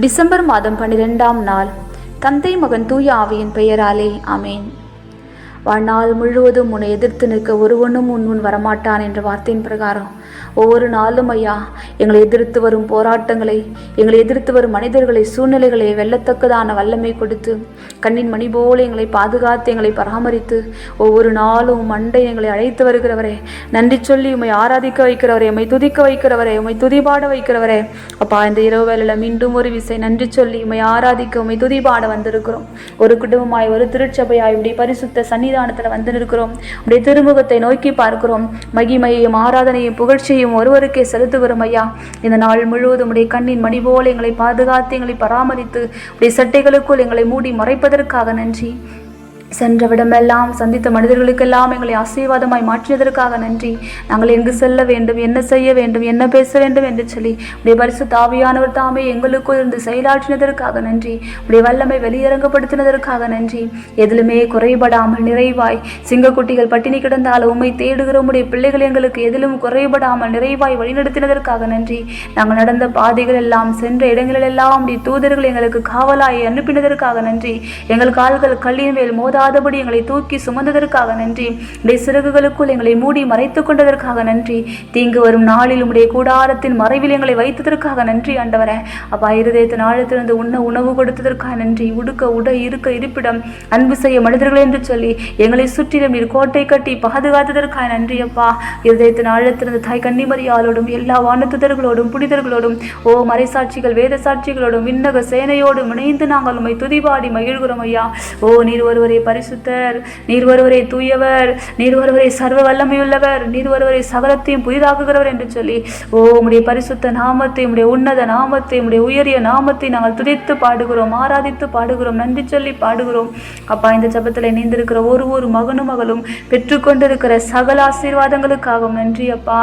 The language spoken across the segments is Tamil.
டிசம்பர் மாதம் பன்னிரெண்டாம் நாள். தந்தை மகன் தூய ஆவியின் பெயராலே அமேன் வாழ்நாள் முழுவதும் உன்னை எதிர்த்து நிற்க ஒருவனும் உன் முன் வரமாட்டான் என்ற வார்த்தையின் பிரகாரம் ஒவ்வொரு நாளும் ஐயா எங்களை எதிர்த்து வரும் போராட்டங்களை எங்களை எதிர்த்து வரும் மனிதர்களை சூழ்நிலைகளை வெல்லத்தக்கதான வல்லமை கொடுத்து கண்ணின் மணி போல எங்களை பாதுகாத்து எங்களை பராமரித்து ஒவ்வொரு நாளும் மண்டை எங்களை அழைத்து வருகிறவரே நன்றி சொல்லி உம்மை ஆராதிக்க வைக்கிறவரே உம்மை துதிக்க வைக்கிறவரே உம்மை துதிபாட வைக்கிறவரே. அப்பா இந்த இரவு வேலையில் மீண்டும் ஒரு விசை நன்றி சொல்லி உமை ஆராதிக்க உமை துதிபாட வந்திருக்கிறோம். ஒரு குடும்பமாய் ஒரு திருச்சபையாய் உடைய பரிசுத்த சன்னிதானத்தில் வந்து நிற்கிறோம். உடைய திருமுகத்தை நோக்கி பார்க்கிறோம். மகிமையையும் ஆராதனையும் நன்றியும் ஒருவருக்கே செலுத்துகிறோம் ஐயா. இந்த நாள் முழுவதும் உடைய கண்ணின் மணி போல் எங்களை பாதுகாத்து எங்களை பராமரித்து உடைய சட்டைகளுக்குள் எங்களை மூடி மறைப்பதற்காக நன்றி. சென்றவிடமெல்லாம் சந்தித்த மனிதர்களுக்கெல்லாம் எங்களை ஆசீர்வாதமாய் மாற்றியதற்காக நன்றி. நாங்கள் எங்கு செல்ல வேண்டும் என்ன செய்ய வேண்டும் என்ன பேச வேண்டும் என்று சொல்லி உடைய பரிசு தாவியானவர் தாமே எங்களுக்குள் இருந்து செயலாற்றினதற்காக நன்றி. உடைய வல்லமை வெளியரங்கப்படுத்தினதற்காக நன்றி. எதிலுமே குறைபடாமல் நிறைவாய் சிங்கக்குட்டிகள் பட்டினி கிடந்தால் உம்மை தேடுகிற உடைய பிள்ளைகள் எங்களுக்கு எதிலும் குறைபடாமல் நிறைவாய் வழிநடத்தினதற்காக நன்றி. நாங்கள் நடந்த பாதைகள் எல்லாம் சென்ற இடங்களெல்லாம் உடைய தூதர்கள் எங்களுக்கு காவலாய் அனுப்பினதற்காக நன்றி. எங்கள் கால்கள் கல்லின் மேல் மோதா இல்லாதபடி எங்களை தூக்கி சுமந்ததற்காக நன்றி. உடைய சிறகுகளுக்குள் எங்களை மூடி மறைத்து கொண்டதற்காக நன்றி. தீங்கு வரும் நாளில் உடைய கூடாரத்தின் மறைவில் எங்களை வைத்ததற்காக நன்றி ஆண்டவரே. அப்பா இருதயத்தின் ஆழத்திலிருந்து உண்ண உணவு கொடுத்ததற்காக நன்றி. உடுக்க உடை இருக்க இருப்பிடம் அன்பு செய்ய மனிதர்கள் என்று சொல்லி எங்களை சுற்றிலும் நீர் கோட்டை கட்டி பாதுகாத்ததற்காக நன்றி அப்பா. இருதயத்தின் ஆழத்திலிருந்து தாய் கன்னிமரியாலோடும் எல்லா வானத்துதர்களோடும் புனிதர்களோடும் ஓ மறைசாட்சிகள் வேத சாட்சிகளோடும் விண்ணக சேனையோடும் இணைந்து நாங்கள் உண்மை துதிபாடி மகிழ்கிறோம் ஐயா. ஓ நீர் ஒருவரை பரிசுத்தர். நீர் ஒருவரை தூயவர். நீர் ஒருவரை சர்வ வல்லமையுள்ளவர். நீர் ஒருவரை சகலத்தையும் புதிதாக்குகிறவர் என்று சொல்லி ஓ உம்முடைய பரிசுத்த நாமத்தை உம்முடைய உன்னத நாமத்தை உம்முடைய உயரிய நாமத்தை நாங்கள் துதித்து பாடுகிறோம் ஆராதித்து பாடுகிறோம் நன்றி சொல்லி பாடுகிறோம். அப்பா இந்த ஜெபத்தில் இணைந்திருக்கிற ஒரு ஒரு மகனும் மகளும் பெற்றுக்கொண்டிருக்கிற சகல ஆசீர்வாதங்களுக்காகவும் நன்றி அப்பா.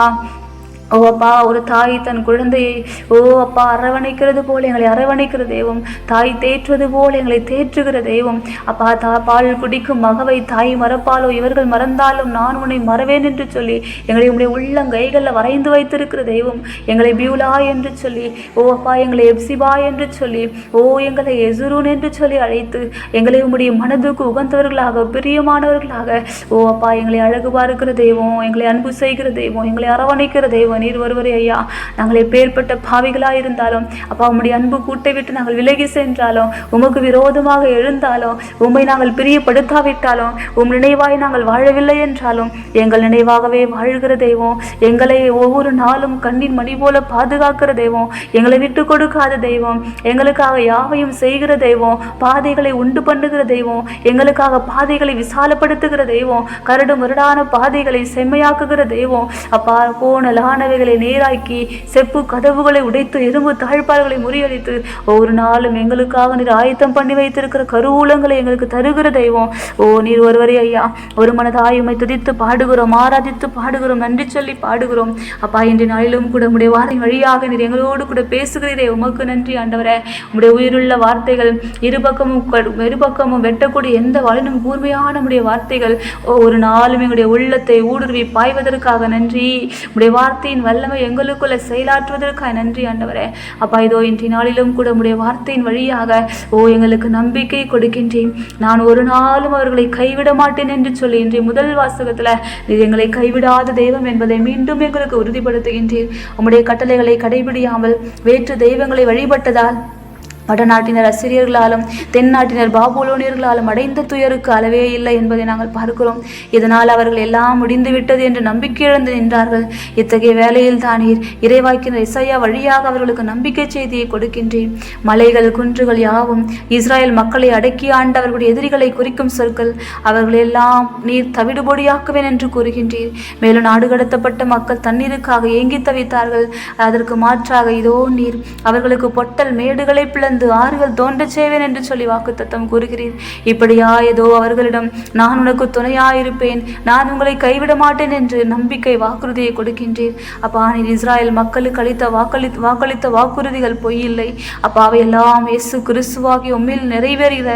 ஓ அப்பா ஒரு தாய் தன் குழந்தையை ஓ அப்பா அரவணைக்கிறது போல எங்களை அரவணைக்கிற தெய்வம். தாய் தேற்றுவது போல எங்களை தேற்றுகிற தெய்வம். அப்பா தா பால் குடிக்கும் மகவை தாய் மறப்பாலோ இவர்கள் மறந்தாலும் நான் உன்னை மறவேன் என்று சொல்லி எங்களை உங்களுடைய உள்ளங்கைகளில் வரைந்து வைத்திருக்கிற தெய்வம். எங்களை பியூலா என்று சொல்லி ஓ அப்பா எங்களை எப்சிபா என்று சொல்லி ஓ எங்களை எசுரூன் என்று சொல்லி அழைத்து எங்களை உங்களுடைய மனதுக்கு உகந்தவர்களாக பிரியமானவர்களாக ஓ அப்பா எங்களை அழகு பார்க்கிற தெய்வம் எங்களை அன்பு செய்கிற தெய்வம் எங்களை அரவணைக்கிற தெய்வம். நீர் ஒருவரே ஐயா. நாங்கள் எப்பேற்பட்ட பாவிகளாக இருந்தாலும் அப்பா உம்முடைய அன்பு கூட்டை விட்டு நாங்கள் விலகி சென்றாலும் உமக்கு விரோதமாக எழுந்தாலும் உம்மை நாங்கள் பிரியப்படுத்தாவிட்டாலும் உம் நினைவாய் நாங்கள் வாழவில்லை என்றாலும் எங்கள் நினைவாகவே வாழ்கிற தெய்வம் எங்களை ஒவ்வொரு நாளும் கண்ணின் மணி போல பாதுகாக்கிற தெய்வம் எங்களை விட்டு கொடுக்காத தெய்வம் எங்களுக்காக யாவையும் செய்கிற தெய்வம் பாதைகளை உண்டு பண்ணுகிற தெய்வம் எங்களுக்காக பாதைகளை விசாலப்படுத்துகிற தெய்வம் கரடு முரடான பாதைகளை செம்மையாக்குகிற தெய்வம். அப்பா போனலான லானவைகளை நேராக்கி செப்பு கதவுகளை உடைத்து எறும்பு தாழ்பால்களை முறியடித்து ஒவ்வொரு நாளும் எங்களுக்காக நீர் ஆயத்தம் பண்ணி வைத்திருக்கிற கருவூலங்களை எங்களுக்கு தருகிற தெய்வம். ஓ நீர் ஒருவரே ஐயா ஒரு மனதாய் உம்மை துதித்து பாடுகிறோம் ஆராதித்து பாடுகிறோம் நன்றி சொல்லி பாடுகிறோம். அப்பா இன்று நாளிலும் கூட உடைய வார்த்தை வழியாக நீர் எங்களோடு கூட பேசுகிறீரே உமக்கு நன்றி ஆண்டவரே. உடைய உயிருள்ள வார்த்தைகள் இருபக்கமும் இருபக்கமும் வெட்டக்கூடிய எந்த வாழினும் கூர்மையான உடைய வார்த்தைகள் ஒரு நாளும் எங்களுடைய உள்ளத்தை ஊடுருவி பாய்வதற்காக நன்றி. உடைய வார்த்தையின் வல்லமை எங்களுக்குள்ள செயலாற்றுவதற்காக நன்றி ஆண்டவரே. அப்பா இதோ இன்றைய நாளிலும் கூட உடைய வார்த்தையின் வழியாக ஓ எங்களுக்கு நம்பிக்கை கொடுக்கின்றேன். நான் ஒரு நாளும் அவர்களை கைவிட மாட்டேன் என்று சொல்லி இன்றைய முதல் வாசகத்துல நீர் எங்களை கைவிடாத தெய்வம் என்பதை மீண்டும் எங்களுக்கு உறுதிப்படுத்துகின்றீர். உம்முடைய கட்டளைகளை கடைபிடியாமல் வேற்று தெய்வங்களை வழிபட்டதால் வடநாட்டினர் அசிரியர்களாலும் தென்னாட்டினர் பாபுலோனியர்களாலும் அடைந்த துயருக்கு அளவே இல்லை என்பதை நாங்கள் பார்க்கிறோம். இதனால் அவர்கள் எல்லாம் முடிந்துவிட்டது என்று நம்பிக்கை இழந்து நின்றார்கள். இத்தகைய வேளையில் தானீர் இறைவாக்கினர் இசையா வழியாக அவர்களுக்கு நம்பிக்கை செய்தியை கொடுக்கின்றேன். மலைகள் குன்றுகள் யாவும் இஸ்ரேல் மக்களை அடக்கி ஆண்டவர்களுடைய எதிரிகளை குறிக்கும் சொற்கள். அவர்கள் எல்லாம் நீர் தவிடுபொடியாக்குவேன் என்று கூறுகின்றீர். மேலும் நாடு கடத்தப்பட்ட மக்கள் தண்ணீருக்காக ஏங்கி தவித்தார்கள். அதற்கு மாற்றாக இதோ நீர் அவர்களுக்கு பொட்டல் மேடுகளை பிளந்து திறந்து ஆறுகள் தோன்றச் செய்வேன் என்று சொல்லி வாக்குத்தத்தம் கூறுகிறீர். இப்படியா ஏதோ அவர்களிடம் நான் உனக்கு துணையாயிருப்பேன். நான் உங்களை கைவிட மாட்டேன் என்று நம்பிக்கை வாக்குறுதியை கொடுக்கின்றீர். அப்பா நீர் இஸ்ராயல் மக்களுக்கு அளித்த வாக்களி வாக்களித்த வாக்குறுதிகள் பொய்யில்லை. அப்பா அவையெல்லாம் இயேசு கிறிஸ்துவாகி உம்மில் நிறைவேறுகிற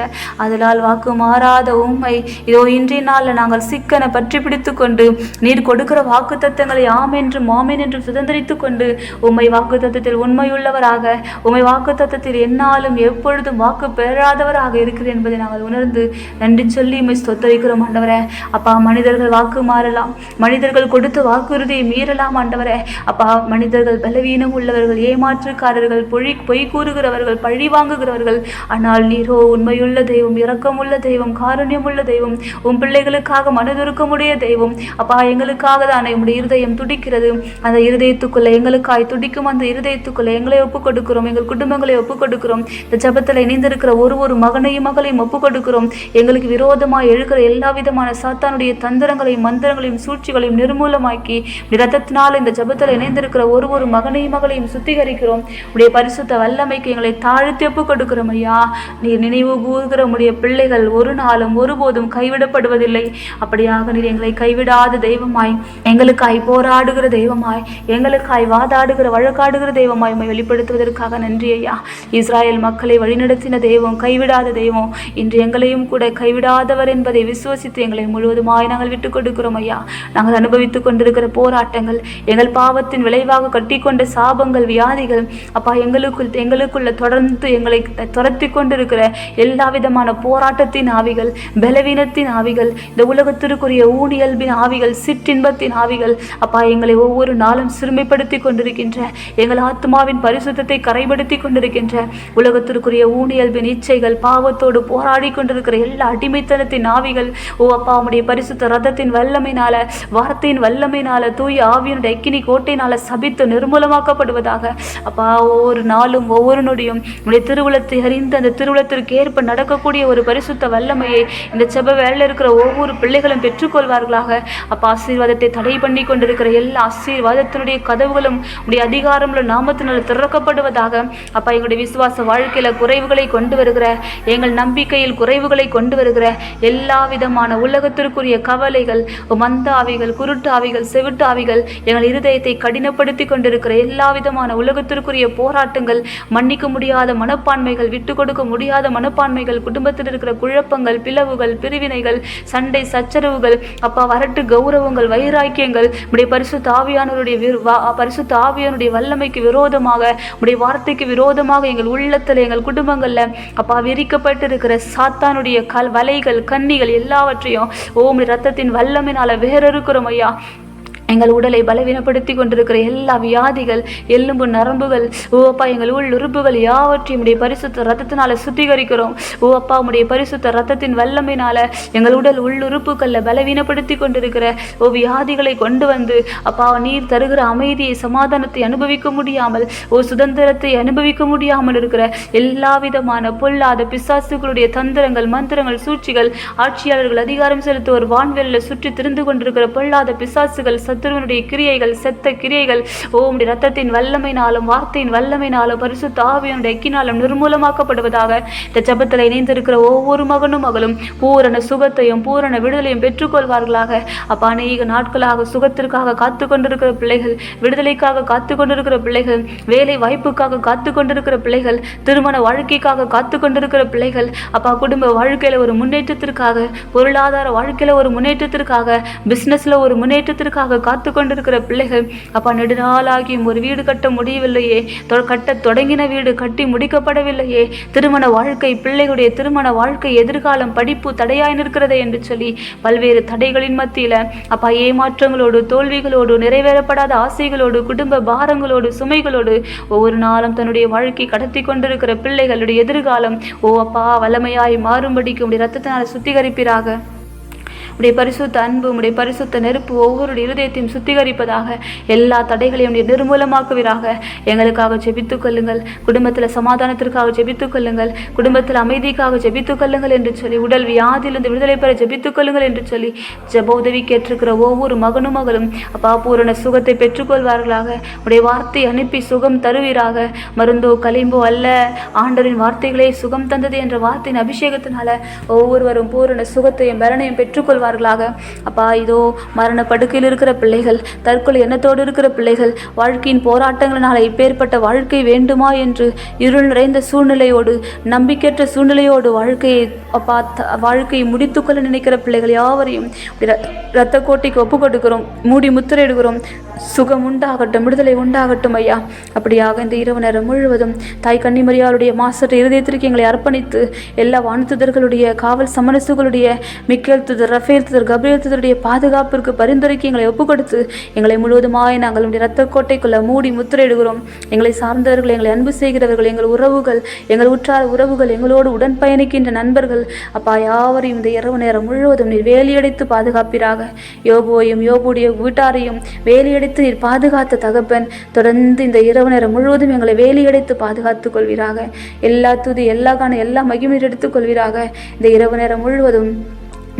அதனால் வாக்கு மாறாத உண்மை இதோ இன்றைய நாளில் நாங்கள் சிக்கனை பற்றி பிடித்து கொண்டு நீர் கொடுக்கிற வாக்கு தத்தங்களை ஆம் என்று மாமேன் என்று சுதந்திரித்து கொண்டு உம்மை வாக்கு தத்தத்தில் உண்மையுள்ளவராக உம்மை வாக்கு தத்தத்தில் எந்நாளும் எப்பொழுதும் வாக்கு பெறாதவராக இருக்கிறேன் என்பதை நாங்கள் உணர்ந்து நன்றி சொல்லி உம்மை ஸ்தோத்தரிக்கிறோம் ஆண்டவரே. அப்பா மனிதர்கள் வாக்கு மாறலாம். மனிதர்கள் கொடுத்த வாக்குறுதியை மீறலாம் ஆண்டவரே. அப்பா மனிதர்கள் பலவீனம் உள்ளவர்கள் ஏமாற்றுக்காரர்கள் பொழி பொய் கூறுகிறவர்கள் பழி வாங்குகிறவர்கள். ஆனால் நீரோ உண்மையுள்ள தெய்வம் இரக்கமுள்ள தெய்வம் காருண்யமுள்ள தெய்வம் உன் பிள்ளைகளுக்காக மனதுருக்கமுடைய தெய்வம். அப்பா எங்களுக்காக தானே உம்முடைய இருதயம் துடிக்கிறது. அந்த இருதயத்துக்குள்ள எங்களுக்காய் துடிக்கும் அந்த இருதயத்துக்குள்ள எங்களை ஒப்புக் கொடுக்கிறோம் எங்கள் குடும்பங்களை ஒப்புக் கொடுக்கிறோம் இந்த ஜபத்தில் இணைந்திருக்கிற ஒரு ஒரு மகனையும் மகளையும் ஒப்புக் கொடுக்கிறோம் எங்களுக்கு விரோதமாய் எழுக்கிற எல்லா விதமான சாத்தானுடைய தந்திரங்களையும் மந்திரங்களையும் சூழ்ச்சிகளையும் நிர்மூலமாக்கி ரத்தத்தினால் இந்த ஜபத்தில் இணைந்திருக்கிற ஒரு ஒரு மகனையும் மகளையும் சுத்திகரிக்கிறோம். உடைய பரிசுத்த வல்லமைக்கு எங்களை தாழ்த்தி ஒப்புக் கொடுக்கிறோம் ஐயா. நீர் நினைவு கூறுகிற உடைய பிள்ளைகள் ஒரு நாளும் ஒருபோதும் கைவிடப்படுவதில்லை. அப்படியாக நீர் எங்களை கைவிடாத தெய்வமாய் எங்களுக்காய் போராடுகிற தெய்வமாய் எங்களுக்காய் வாதாடுகிற வழக்காடுகிற தெய்வமாய் உண்மை வெளிப்படுத்துவதற்காக நன்றி ஐயா. இஸ்ராயல் மக்களை வழிநடத்தின தெய்வம் கைவிடாத தெய்வம். இன்று எங்களையும் கூட கைவிடாதவர் என்பதை விசுவசித்து எங்களை முழுவதுமாய் நாங்கள் விட்டுக் கொடுக்கிறோம் ஐயா. நாங்கள் அனுபவித்துக் கொண்டிருக்கிற போராட்டங்கள் எங்கள் பாவத்தின் விளைவாக கட்டிக்கொண்ட சாபங்கள் வியாதிகள் அப்பா எங்களுக்குள் எங்களுக்குள்ள தொடர்ந்து எங்களை துரத்தி கொண்டிருக்கிற எல்லா விதமான போராட்டத்தின் ஆவிகள் பலவீனத்தின் ஆவிகள் இந்த உலகத்திற்குரிய ஊனியல்பின் ஆவிகள் சிற்றின்பத்தின் ஆவிகள் அப்பா எங்களை ஒவ்வொரு நாளும் சிறுமைப்படுத்தி கொண்டிருக்கின்ற எங்கள் ஆத்மாவின் பரிசுத்தத்தை கரைபடுத்தி கொண்டிருக்கின்ற உலகத்திற்குரிய ஊனியல்பின் இச்சைகள் பாவத்தோடு போராடி கொண்டிருக்கிற எல்லா அடிமைத்தனத்தின் ஆவிகள் ஓ அப்பா உடைய பரிசுத்த ரதத்தின் வல்லமையினால வார்த்தையின் வல்லமையினால தூய ஆவியனுடைய அக்கினி கோட்டையினால சபித்து நிர்மூலமாக்கப்படுவதாக. அப்பா ஒவ்வொரு நாளும் ஒவ்வொரு நொடியும் உடைய திருவுளத்தை அறிந்து அந்த திருவுளத்திற்கு ஏற்ப நடக்கக்கூடிய ஒரு பரிசுத்த வல்லமையை இந்த செப வேலையில் இருக்கிற ஒவ்வொரு பிள்ளைகளும் பெற்றுக்கொள்வார்களாக. அப்பா ஆசீர்வாதத்தை தடை பண்ணி கொண்டிருக்கிற எல்லா ஆசீர்வாதத்தினுடைய கதவுகளும் உடைய அதிகாரமுள்ள நாமத்தினால் திறக்கப்படுவதாக. அப்பா எங்களுடைய விசுவாச வாழ்க்கையில் குறைவுகளை கொண்டு வருகிற எங்கள் நம்பிக்கையில் குறைவுகளை கொண்டு வருகிற எல்லா விதமான உலகத்திற்குரிய கவலைகள் மந்த ஆவிகள் குருட்டு ஆவிகள் செவிட்டு ஆவிகள் எங்கள் இருதயத்தை கடினப்படுத்தி கொண்டிருக்கிற எல்லா விதமான உலகத்திற்குரிய போராட்டங்கள் மன்னிக்க முடியாத மனப்பான்மைகள் விட்டு கொடுக்க முடியாத மனப்பான்மைகள் குடும்பத்தில் இருக்கிற குழப்பங்கள் பிளவுகள் பிரிவினைகள் சண்டை சச்சரவுகள் அப்பா வரட்டு கௌரவங்கள் வைராக்கியங்கள் உடைய பரிசு தாவியானவருடைய விரு- வா- வல்லமைக்கு விரோதமாக உடைய வார்த்தைக்கு விரோதமாக எங்கள் உள்ளத்தில் எங்கள் குடும்பங்கள்ல அப்பா விரிக்கப்பட்டு இருக்கிற சாத்தானுடைய கல் வலைகள் கன்னிகள் எல்லாவற்றையும் ஓம் ரத்தத்தின் வல்லமினால வேற இருக்கிறோம் ஐயா. எங்கள் உடலை பலவீனப்படுத்தி கொண்டிருக்கிற எல்லா வியாதிகள் எலும்பு நரம்புகள் ஓ அப்பா எங்கள் உள் உறுப்புகள் யாவற்றையும் உடைய பரிசுத்த ரத்தத்தினால சுத்திகரிக்கிறோம். ஓ அப்பா உடைய பரிசுத்த ரத்தத்தின் வல்லமையினால எங்கள் உடல் உள்ளுறுப்புகளில் பலவீனப்படுத்தி கொண்டிருக்கிற ஓ வியாதிகளை கொண்டு வந்து அப்பா நீர் தருகிற அமைதியை சமாதானத்தை அனுபவிக்க முடியாமல் ஓ சுதந்திரத்தை அனுபவிக்க முடியாமல் இருக்கிற எல்லா விதமான பொல்லாத பிசாசுகளுடைய தந்திரங்கள் மந்திரங்கள் சூழ்ச்சிகள் ஆட்சியாளர்கள் அதிகாரம் செலுத்துவோர் வான்வெளியில் சுற்றி திரிந்து கொண்டிருக்கிற பொல்லாத பிசாசுகள் சத்துருவனுடைய கிரியைகள் செத்த கிரியைகள் ஓ ரத்தத்தின் வல்லமைனாலும் வார்த்தையின் வல்லமைனாலும் பரிசு தாவியனுடைய எக்கினாலும் நிர்மூலமாக்கப்படுவதாக இந்த ஜபத்தில் இணைந்திருக்கிற ஒவ்வொரு மகனும் மகளும் பூரண சுகத்தையும் பூரண விடுதலையும் பெற்றுக்கொள்வார்களாக. அப்பா அநேக நாட்களாக சுகத்திற்காக காத்து கொண்டிருக்கிற பிள்ளைகள் விடுதலைக்காக காத்து கொண்டிருக்கிற பிள்ளைகள் வேலை வாய்ப்புக்காக காத்து கொண்டிருக்கிற பிள்ளைகள் திருமண வாழ்க்கைக்காக காத்து கொண்டிருக்கிற பிள்ளைகள் அப்பா குடும்ப வாழ்க்கையில ஒரு முன்னேற்றத்திற்காக பொருளாதார வாழ்க்கையில ஒரு முன்னேற்றத்திற்காக பிசினஸ்ல ஒரு முன்னேற்றத்திற்காக காத்து கொண்டிருக்கிற பிள்ளைகள் அப்பா நெடுநாளாகியும் ஒரு வீடு கட்ட முடியவில்லையே. தொ- கட்ட தொடங்கின வீடு கட்டி முடிக்கப்படவில்லையே. திருமண வாழ்க்கை பிள்ளைகளுடைய திருமண வாழ்க்கை எதிர்காலம் படிப்பு தடையாய் நிற்கிறதே என்று சொல்லி பல்வேறு தடைகளின் மத்தியில அப்பா ஏமாற்றங்களோடு தோல்விகளோடு நிறைவேறப்படாத ஆசைகளோடு குடும்ப பாரங்களோடு சுமைகளோடு ஒவ்வொரு நாளும் தன்னுடைய வாழ்க்கை கடத்தி கொண்டிருக்கிற பிள்ளைகளுடைய எதிர்காலம் ஓ அப்பா வல்லமையாய் மாறும்படிக்கு உடைய ரத்தத்தினால் சுத்திகரிப்பிறாக உடைய பரிசுத்த அன்பு உடைய பரிசுத்த நெருப்பு ஒவ்வொருடைய இருதயத்தையும் சுத்திகரிப்பதாக எல்லா தடைகளையும் உடைய நிர்மூலமாக்குவீராக. எங்களுக்காக ஜெபித்துக் கொள்ளுங்கள். குடும்பத்தில் சமாதானத்திற்காக ஜெபித்துக் கொள்ளுங்கள். குடும்பத்தில் அமைதிக்காக ஜெபித்துக் கொள்ளுங்கள் என்று சொல்லி உடல் வியாதியிலிருந்து விடுதலை பெற ஜெபித்துக் கொள்ளுங்கள் என்று சொல்லி ஜெப உதவி கேட்டிருக்கிற ஒவ்வொரு மகனும் மகளும் அப்பா பூரண சுகத்தை பெற்றுக்கொள்வார்களாக. உடைய வார்த்தை அனுப்பி சுகம் தருவீராக. மருந்தோ களிம்போ அல்ல ஆண்டரின் வார்த்தைகளே சுகம் தந்தது என்ற வார்த்தையின் அபிஷேகத்தினால ஒவ்வொருவரும் பூரண சுகத்தையும் பலனையும் பெற்றுக்கொள்வார்களாக அப்பா இதோ மரண படுக்கையில் இருக்கிற பிள்ளைகள் தற்கொலை எண்ணத்தோடு இருக்கிற பிள்ளைகள் வாழ்க்கையின் போராட்டங்களினால் இப்பேற்பட்ட வாழ்க்கை வேண்டுமா? என்று இருள் நிறைந்த சூழ்நிலையோடு நம்பிக்கையற்ற சூழ்நிலையோடு வாழ்க்கையை அப்பா வாழ்க்கையை முடித்துக்கொள்ள நினைக்கிற பிள்ளைகள் யாவரையும் இரத்த கோட்டைக்கு ஒப்பு கொடுக்கிறோம் மூடி முத்திரையிடுகிறோம். சுகம் உண்டாகட்டும் விடுதலை உண்டாகட்டும் ஐயா. அப்படியாக இந்த இரவு நேரம் முழுவதும் தாய் கன்னிமரியாருடைய மாசற்ற இருதயத்திற்கு எங்களை அர்ப்பணித்து எல்லா வானத்துதர்களுடைய காவல் சமரசுகளுடைய மிக்கல் துதர் ரஃபே ரஃபேல் துதர் கபிரியல் பாதுகாப்பிற்கு பரிந்துரைக்கு எங்களை ஒப்பு கொடுத்து எங்களை முழுவதுமாய் நாங்கள் உடைய ரத்த கோட்டைக்குள்ள மூடி முத்திரையிடுகிறோம். எங்களை சார்ந்தவர்கள் எங்களை அன்பு செய்கிறவர்கள் எங்கள் உறவுகள் எங்கள் உற்றார் உறவுகள் எங்களோடு உடன் பயணிக்கின்ற நண்பர்கள் அப்பா யாவரையும் இந்த இரவு நேரம் முழுவதும் நீர் வேலியடைத்து பாதுகாப்பீராக. யோபோவையும் யோபுடைய வீட்டாரையும் வேலியடைத்து நீர் பாதுகாத்த தகப்பன் தொடர்ந்து இந்த இரவு நேரம் முழுவதும் எங்களை வேலியடைத்து பாதுகாத்துக் கொள்வீராக. எல்லா துதி எல்லா காண எல்லா மகிமையும் எடுத்துக்கொள்வீராக இந்த இரவு நேரம் முழுவதும்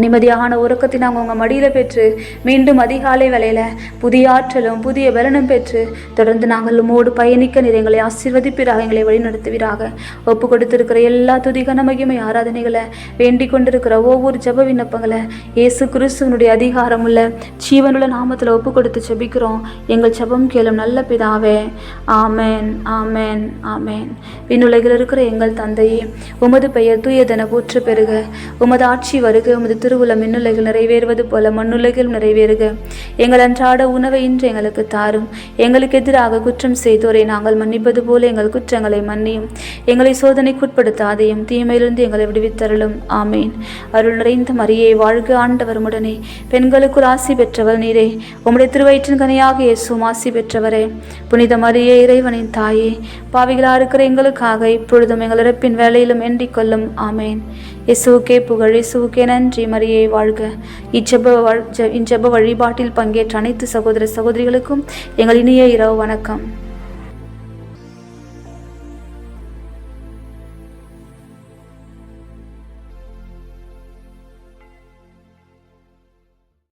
நிம்மதியான உறக்கத்தை நாங்கள் உங்கள் மடியில் பெற்று மீண்டும் அதிகாலை வேலையில் புதிய ஆற்றலும் புதிய பலனும் பெற்று தொடர்ந்து நாங்கள் உம்மோடு பயணிக்க நீர் எங்களை ஆசீர்வதிப்பீராக எங்களை வழிநடத்துவீராக. ஒப்பு கொடுத்திருக்கிற எல்லா துதிகன மகிமை ஆராதனைகளை வேண்டிக் கொண்டிருக்கிற ஒவ்வொரு ஜெப விண்ணப்பங்களை இயேசு கிறிஸ்துவனுடைய அதிகாரமுள்ள ஜீவனுள்ள நாமத்தில் ஒப்பு கொடுத்து ஜெபிக்கிறோம். எங்கள் ஜபம் கேளும் நல்ல பிதாவே. ஆமென் ஆமென் ஆமேன். விண்ணுலகில் இருக்கிற எங்கள் தந்தையே உமது பெயர் தூயதென போற்று பெறுக. உமது ஆட்சி வருக உமது திருவுளம் மின்னுலகில் நிறைவேறுவது போல மண்ணுலகில் நிறைவேறுக. எங்கள் அன்றாட உணவை இன்று எங்களுக்கு தாரும். எங்களுக்கு எதிராக குற்றம் செய்தோரை நாங்கள் மன்னிப்பது போல எங்கள் குற்றங்களை மன்னியும். எங்களை சோதனைக்குட்படுத்தாதையும் தீமையிலிருந்து எங்களை விடுவித்தருளும். ஆமேன். அருள் நிறைந்த மரியை வாழ்க ஆண்டவருமுடனே பெண்களுக்குள் ஆசி பெற்றவர் நீரே. உம்முடைய திருவயிற்றின் கனியாக இயேசும் ஆசி பெற்றவரே. புனித மரியே இறைவனின் தாயே பாவிகளா இருக்கிற எங்களுக்காக இப்பொழுதும் எங்கள் இறப்பின் வேலையிலும் எண்டிக்கொள்ளும் ஆமேன். இசுவுக்கே புகழ் இசுவுக்கே நன்றி மரியை வாழ்க. இச்செப வாழ்- ஜெ- இஞ்செப வழிபாட்டில் பங்கேற்ற அனைத்து சகோதர சகோதரிகளுக்கும் எங்கள் இனிய இரவு வணக்கம்.